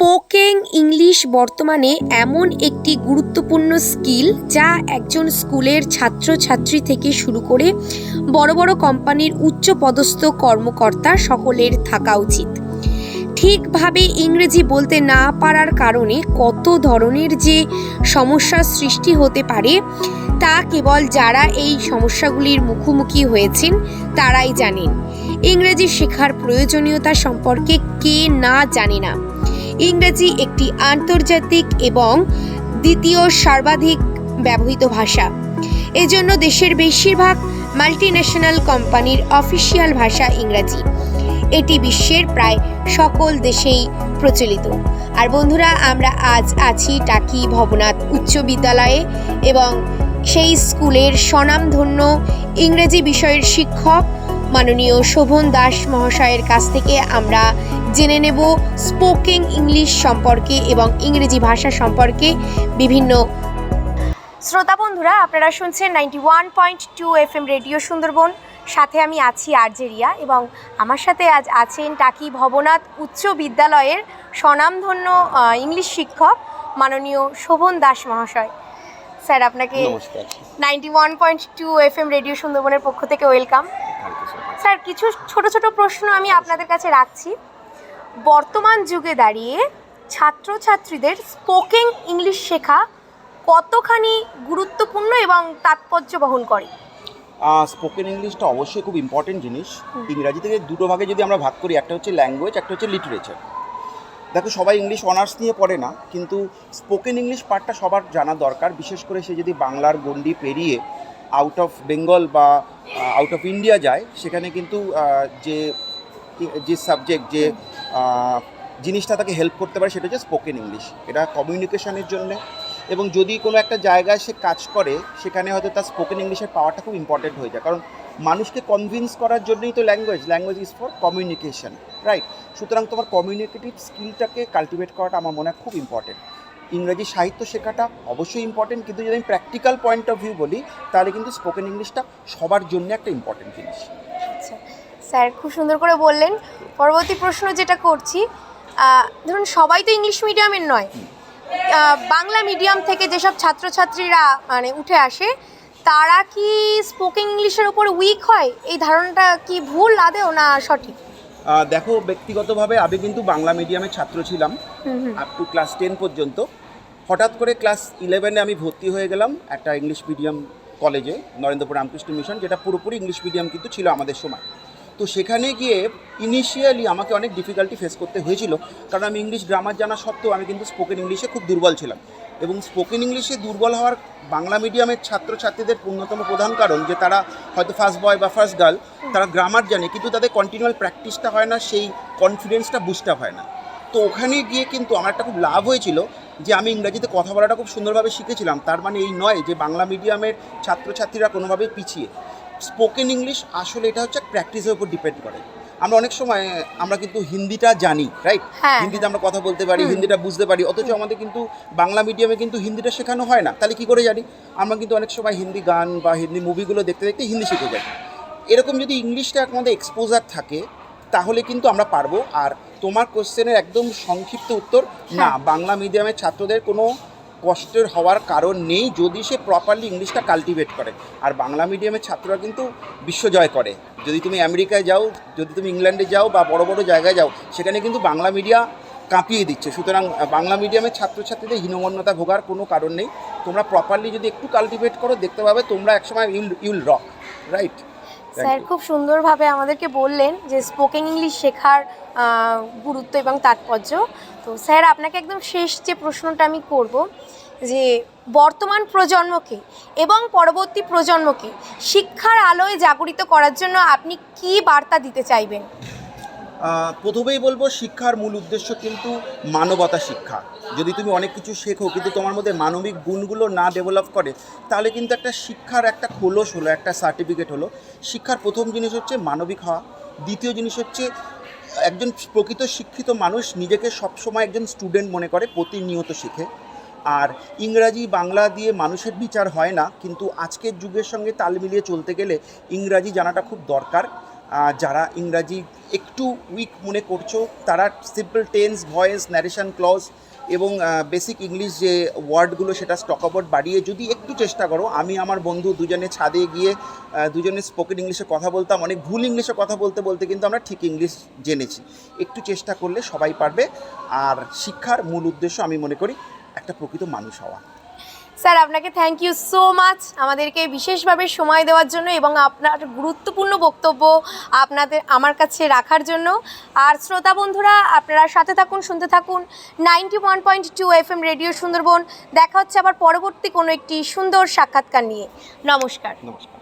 Spoken English বর্তমানে এমন একটি গুরুত্বপূর্ণ স্কিল যা একজন স্কুলের ছাত্রছাত্রী থেকে শুরু করে বড় বড় কোম্পানির উচ্চপদস্থ কর্মকর্তা সকলের থাকা উচিত। ঠিকভাবে ইংরেজি বলতে না পারার কারণে কত ধরনের যে সমস্যার সৃষ্টি হতে পারে, তা কেবল যারা এই সমস্যাগুলির মুখোমুখি হয়েছেন তারাই জানেন। ইংরেজি শেখার প্রয়োজনীয়তা সম্পর্কে কে না জানে না। ইংরেজি একটি আন্তর্জাতিক এবং দ্বিতীয় সর্বাধিক ব্যবহৃত ভাষা। এজন্য দেশের বেশিরভাগ মাল্টিন্যাশনাল কোম্পানির অফিসিয়াল ভাষা ইংরাজি। এটি বিশ্বের প্রায় সকল দেশেই প্রচলিত। আর বন্ধুরা, আমরা আজ আছি টাকি ভবনাথ উচ্চ বিদ্যালয়ে এবং সেই স্কুলের স্বনামধন্য ইংরেজি বিষয়ের শিক্ষক মাননীয় শোভন দাস মহাশয়ের কাছ থেকে আমরা জেনে নেব স্পোকেন ইংলিশ সম্পর্কে এবং ইংরেজি ভাষা সম্পর্কে বিভিন্ন। শ্রোতা বন্ধুরা আপনারা শুনছেন ninety one point two F M radio Sundarban. সাথে আমি আছি আর্জেরিয়া এবং আমার সাথে আজ আছেন টাকি ভবনাথ উচ্চ বিদ্যালয়ের স্বনামধন্য ইংলিশ শিক্ষক মাননীয় শোভন দাস মহাশয়। স্যার আপনাকে ninety one point two F M radio সুন্দরবনের পক্ষ থেকে ওয়েলকাম স্যার কিছু ছোট ছোট প্রশ্ন আমি আপনাদের কাছে রাখছি। বর্তমান যুগে দাঁড়িয়ে ছাত্রছাত্রীদের স্পোকেন ইংলিশ শেখা কতখানি গুরুত্বপূর্ণ এবং তাৎপর্য বহন করে? স্পোকেন ইংলিশটা অবশ্যই খুব ইম্পর্টেন্ট জিনিস। ইংরাজি থেকে দুটো ভাগে যদি আমরা ভাগ করি একটা হচ্ছে ল্যাঙ্গুয়েজ একটা হচ্ছে লিটারেচার দেখো সবাই ইংলিশ অনার্স নিয়ে পড়ে না কিন্তু স্পোকেন ইংলিশ পার্টটা সবার জানা দরকার। বিশেষ করে সে যদি বাংলার গণ্ডি পেরিয়ে আউট অফ বেঙ্গল বা আউট অফ ইন্ডিয়া যায়, সেখানে কিন্তু যে যে সাবজেক্ট যে জিনিসটা তাকে হেল্প করতে পারে সেটা হচ্ছে স্পোকেন ইংলিশ এটা কমিউনিকেশনের জন্যে। এবং যদি কোনো একটা জায়গায় সে কাজ করে, সেখানে হয়তো তার স্পোকেন ইংলিশের পাওয়ারটা খুব ইম্পর্টেন্ট হয়ে যায়। কারণ মানুষকে কনভিন্স করার জন্যই তো language language is for communication right সুতরাং তোমার কমিউনিকেটিভ স্কিলটাকে কাল্টিভেট করাটা আমার মনে হয় খুব ইম্পর্টেন্ট ইংরেজি সাহিত্য শেখাটা অবশ্যই ইম্পর্টেন্ট কিন্তু যদি আমি প্র্যাকটিক্যাল পয়েন্ট অফ ভিউ বলি তাহলে কিন্তু স্পোকেন ইংলিশটা সবার জন্য একটা ইম্পর্টেন্ট জিনিস। আচ্ছা স্যার খুব সুন্দর করে বললেন। পরবর্তী প্রশ্ন যেটা করছি ধরুন সবাই তো ইংলিশ মিডিয়ামের নয়। বাংলা মিডিয়াম থেকে যেসব ছাত্রছাত্রীরা মানে উঠে আসে তারা কি স্পোকেন ইংলিশের ওপর উইক হয়? এই ধারণাটা কি ভুল আদেও না সঠিক? দেখো ব্যক্তিগতভাবে আমি কিন্তু বাংলা মিডিয়ামের ছাত্র ছিলাম আপ টু ক্লাস টেন পর্যন্ত। হঠাৎ করে ক্লাস ইলেভেনে আমি ভর্তি হয়ে গেলাম একটা ইংলিশ মিডিয়াম কলেজে নরেন্দ্রপুর রামকৃষ্ণ মিশন যেটা পুরোপুরি ইংলিশ মিডিয়াম কিন্তু ছিল আমাদের সময়। তো সেখানে গিয়ে ইনিশিয়ালি আমাকে অনেক ডিফিকাল্টি ফেস করতে হয়েছিল। কারণ আমি ইংলিশ গ্রামার জানা সত্ত্বেও আমি কিন্তু স্পোকেন ইংলিশে খুব দুর্বল ছিলাম। এবং স্পোকেন ইংলিশে দুর্বল হওয়ার বাংলা মিডিয়ামের ছাত্রছাত্রীদের অন্যতম প্রধান কারণ যে তারা হয়তো ফার্স্ট বয় বা ফার্স্ট গার্ল তারা গ্রামার জানে, কিন্তু তাদের কন্টিনিউয়াল প্র্যাকটিসটা হয় না, সেই কনফিডেন্সটা বুস্ট হয় না। তো ওখানে গিয়ে কিন্তু আমার একটা খুব লাভ হয়েছিল যে আমি ইংরাজিতে কথা বলাটা খুব সুন্দরভাবে শিখেছিলাম। তার মানে এই নয় যে বাংলা মিডিয়ামের ছাত্রছাত্রীরা কোনোভাবেই পিছিয়ে। স্পোকেন ইংলিশ আসলে এটা হচ্ছে প্র্যাকটিসের উপর ডিপেন্ড করে। আমরা অনেক সময় আমরা কিন্তু হিন্দিটা জানি রাইট হ্যাঁ, হিন্দিতে আমরা কথা বলতে পারি হিন্দিটা বুঝতে পারি অথচ আমাদের কিন্তু বাংলা মিডিয়ামে কিন্তু হিন্দিটা শেখানো হয় না। তাহলে কি করে জানি? আমরা কিন্তু অনেক সময় হিন্দি গান বা হিন্দি মুভিগুলো দেখতে দেখতে হিন্দি শিখে যাই। এরকম যদি ইংলিশটা আমাদের এক্সপোজার থাকে তাহলে কিন্তু আমরা পারব। আর তোমার কোশ্চেনের একদম সংক্ষিপ্ত উত্তর না হ্যাঁ। বাংলা মিডিয়ামের ছাত্রদের কোনো কষ্টের হওয়ার কারণ নেই যদি সে প্রপারলি ইংলিশটা কাল্টিভেট করে। আর বাংলা মিডিয়ামের ছাত্ররা কিন্তু বিশ্বজয় করে। যদি তুমি আমেরিকায় যাও, যদি তুমি ইংল্যান্ডে যাও বা বড় বড় জায়গায় যাও, সেখানে কিন্তু বাংলা মিডিয়া কাঁপিয়ে দিচ্ছে। সুতরাং বাংলা মিডিয়ামের ছাত্রছাত্রীদের হীনমন্যতা ভোগার কোনো কারণ নেই। তোমরা প্রপারলি যদি একটু কাল্টিভেট করো, দেখতে পাবে তোমরা একসময় you'll you'll rock right sir খুব সুন্দরভাবে আমাদেরকে বললেন যে স্পোকেন ইংলিশ শেখার গুরুত্ব এবং তাৎপর্য। তো স্যার আপনাকে একদম শেষ যে প্রশ্নটা আমি করব যে বর্তমান প্রজন্মকে এবং পরবর্তী প্রজন্মকে শিক্ষার আলোয় জাগরিত করার জন্য আপনি কি বার্তা দিতে চাইবেন? প্রথমেই বলব, শিক্ষার মূল উদ্দেশ্য কিন্তু মানবতা শিক্ষা। যদি তুমি অনেক কিছু শেখো, কিন্তু তোমার মধ্যে মানবিক গুণগুলো না ডেভেলপ করে, তাহলে কিন্তু একটা শিক্ষার একটা খোলস হলো, একটা সার্টিফিকেট হলো। শিক্ষার প্রথম জিনিস হচ্ছে মানবিক হওয়া। দ্বিতীয় জিনিস হচ্ছে, একজন প্রকৃত শিক্ষিত মানুষ নিজেকে সবসময় একজন স্টুডেন্ট মনে করে, প্রতিনিয়ত শিখে। আর ইংরাজি, বাংলা দিয়ে মানুষের বিচার হয় না, কিন্তু আজকের যুগের সঙ্গে তাল মিলিয়ে চলতে গেলে ইংরাজি জানাটা খুব দরকার। যারা ইংরাজি একটু উইক মনে করছ, তারা simple tense voice narration clause এবং বেসিক ইংলিশ যে ওয়ার্ডগুলো সেটা স্টক আউট বাড়িয়ে যদি একটু চেষ্টা করো, আমি আমার বন্ধু দুজনে ছাদে গিয়ে দুজনে স্পোকেন ইংলিশে কথা বলতাম, অনেক ভুল ইংলিশে কথা বলতে বলতে কিন্তু আমরা ঠিক ইংলিশ জেনেছি। একটু চেষ্টা করলে সবাই পারবে, আর শিক্ষার মূল উদ্দেশ্য আমি মনে করি একটা প্রকৃত মানুষ হওয়া। স্যার, আপনাকে থ্যাংক ইউ সো মাচ আমাদেরকে বিশেষভাবে সময় দেওয়ার জন্য এবং আপনার গুরুত্বপূর্ণ বক্তব্য আপনাদের, আমার কাছে রাখার জন্য। আর শ্রোতা বন্ধুরা, আপনারা সাথে থাকুন, শুনতে থাকুন ninety one point two F M radio Sundarban. দেখা হচ্ছে আবার পরবর্তী কোনো একটি সুন্দর সাক্ষাৎকার নিয়ে। নমস্কার। নমস্কার।